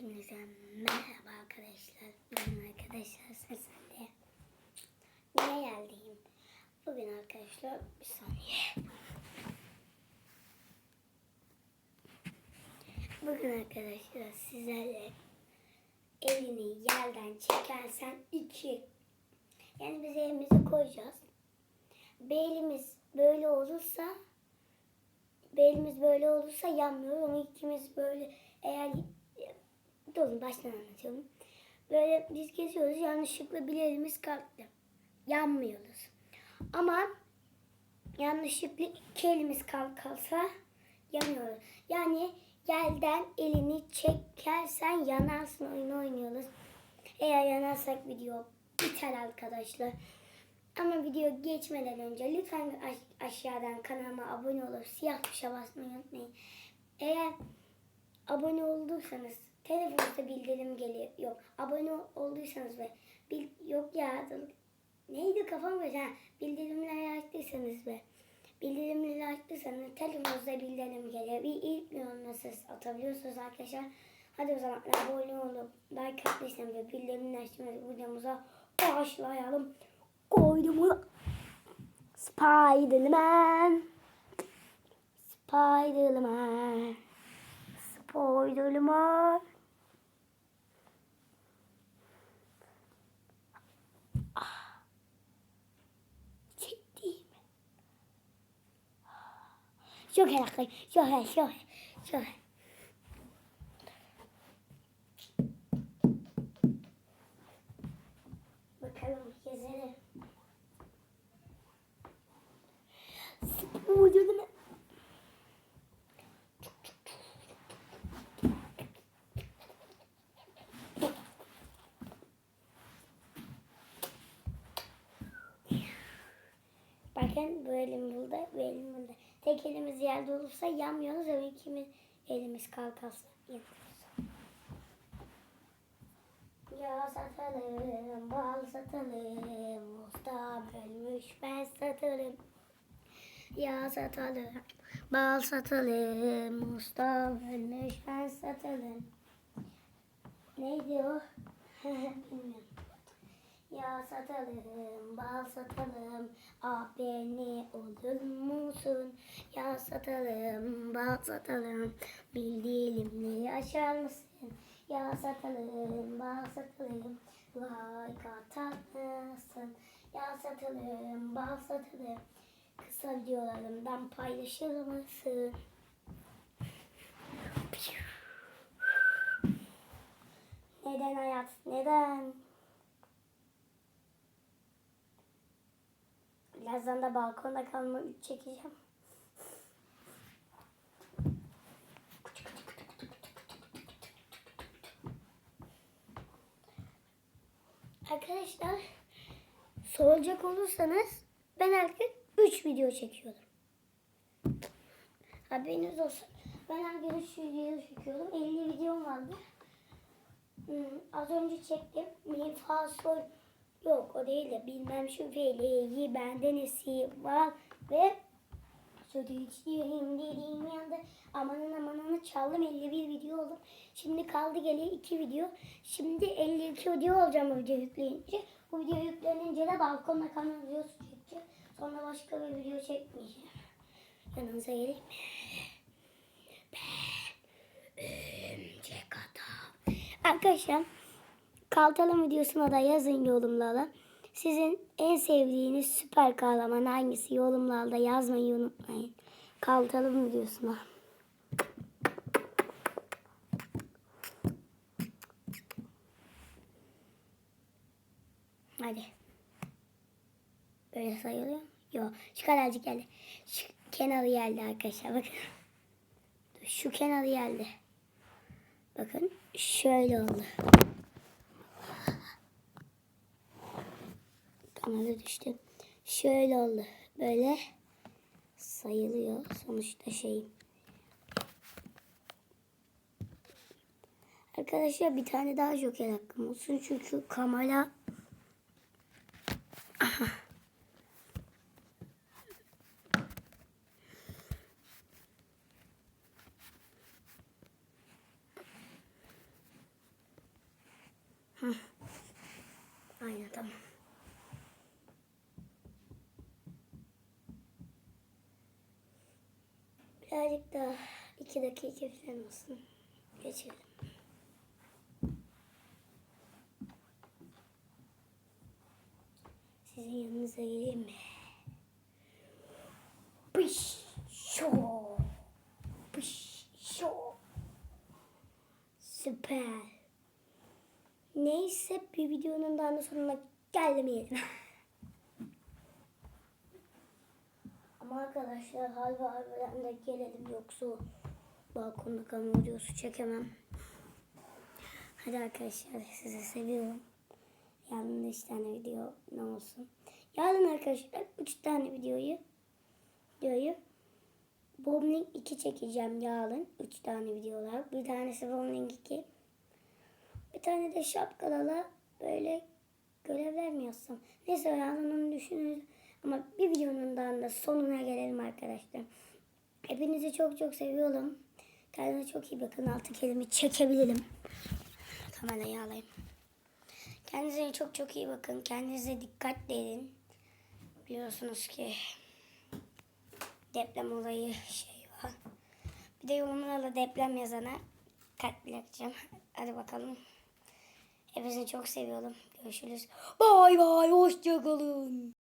Hepinize merhaba arkadaşlar. Bugün arkadaşlar sesinde niye geldim? Bugün arkadaşlar bir saniye. Bugün arkadaşlar sizlerle elini yerden çekersen iki. Yani biz elimizi koyacağız. Bir elimiz böyle olursa belimiz böyle olursa yanmıyor. Ama ikimiz böyle eğer Durun baştan anlatıyorum. Böyle biz geziyoruz yanlışlıkla bir elimiz kalktı. Yanmıyoruz. Ama yanlışlıkla iki elimiz kalkarsa yanıyoruz. Yani yerden elini çekersen yanarsın oyunu oynuyoruz. Eğer yanarsak video biter arkadaşlar. Ama video geçmeden önce lütfen aş- aşağıdan kanalıma abone olup siyah tuşa basmayı unutmayın. Eğer abone olduysanız telefonunuzda bildirim geliyor. Yok abone olduysanız ve bil, yok ya dur. neydi kafam ha bildirimleri açtıysanız ve bildirimleri açtıysanız telefonunuzda bildirim geliyor. Bir ilk milyonla atabiliyorsunuz arkadaşlar. Hadi o zaman abone olup like attıysanız ve bildirimleri açtıysanız videomuza başlayalım. Koydum. Spiderman. Spiderman. Spiderman. Ah. Çektim. Şöyle bakayım. Şöyle şöyle. Şöyle. Bakalım gezelim. Spiderman. Bakın bu elim burada, bu elim burada. Tek elimiz yerde olursa yanmıyoruz ama ikimiz elimiz kalkarsa yanıyoruz. Ya satalım, bal satalım, usta bölmüş ben satalım. Ya satalım, bal satalım, usta bölmüş ben satalım. Neydi o? Bilmiyorum. Ya satalım, bal satalım, ah beni olur musun? Ya satalım, bal satalım, bildiğimli aşar mısın? Ya satalım, bal satalım, like atar mısın? Ya satalım, bal satalım, kısa videolarımdan paylaşır mısın? Neden hayat, neden? Birazdan da balkonda kalma üç çekeceğim. Arkadaşlar soracak olursanız ben her gün 3 video çekiyorum. Haberiniz olsun. Ben her gün 3 video çekiyorum. 50 videom vardı. Hmm, az önce çektim. Mi, fa, sol. Yok o değil de bilmem şu feleği bende nesi var ve Söyle içtiğim dediğim yanda amanın amanını çaldım 51 video oldum. Şimdi kaldı geliyor 2 video. Şimdi 52 video olacağım bu video yükleyince. Bu video yüklenince de balkonda kamera videosu çekeceğim. Sonra başka bir video çekmeyeceğim. Yanınıza geleyim? Ben örümcek adam. Arkadaşlar Kaltalım videosuna da yazın yorumlara. Sizin en sevdiğiniz süper kahraman hangisi yorumlarda yazmayı unutmayın. Kaltalım videosuna. Hadi. Böyle sayılıyor? Yok. Şu kadarcık geldi. Şu kenarı geldi arkadaşlar. Bakın. Şu kenarı geldi. Bakın. Şöyle oldu. Kamera düştü. Şöyle oldu. Böyle sayılıyor. Sonuçta şey. Arkadaşlar bir tane daha joker hakkım olsun. Çünkü kamera Aha. Aynen tamam. Birazcık daha iki dakika falan olsun. Geçelim. Sizin yanınıza geleyim mi? Pış, şo, pış, şo. Süper. Neyse bir videonun daha da sonuna geldim. Ama arkadaşlar hal ve harbiden de gelelim yoksa balkonda kalma videosu çekemem. Hadi arkadaşlar sizi seviyorum. Yarın da üç tane video ne olsun. Yarın arkadaşlar üç tane videoyu videoyu Bowling 2 çekeceğim yarın. Üç tane video olarak. Bir tanesi Bowling 2. Bir tane de şapkalala böyle görevler mi yazsam? Neyse yarın onu düşünürüz. Ama bir videonun daha da sonuna gelelim arkadaşlar. Hepinizi çok çok seviyorum. Kendinize çok iyi bakın. Altı kelime çekebilirim. Kamerayı alayım. Kendinize çok çok iyi bakın. Kendinize dikkat edin. Biliyorsunuz ki deprem olayı şey var. Bir de yorumlarla deprem yazana kalp bırakacağım. Hadi bakalım. Hepinizi çok seviyorum. Görüşürüz. Bay bay. Hoşçakalın.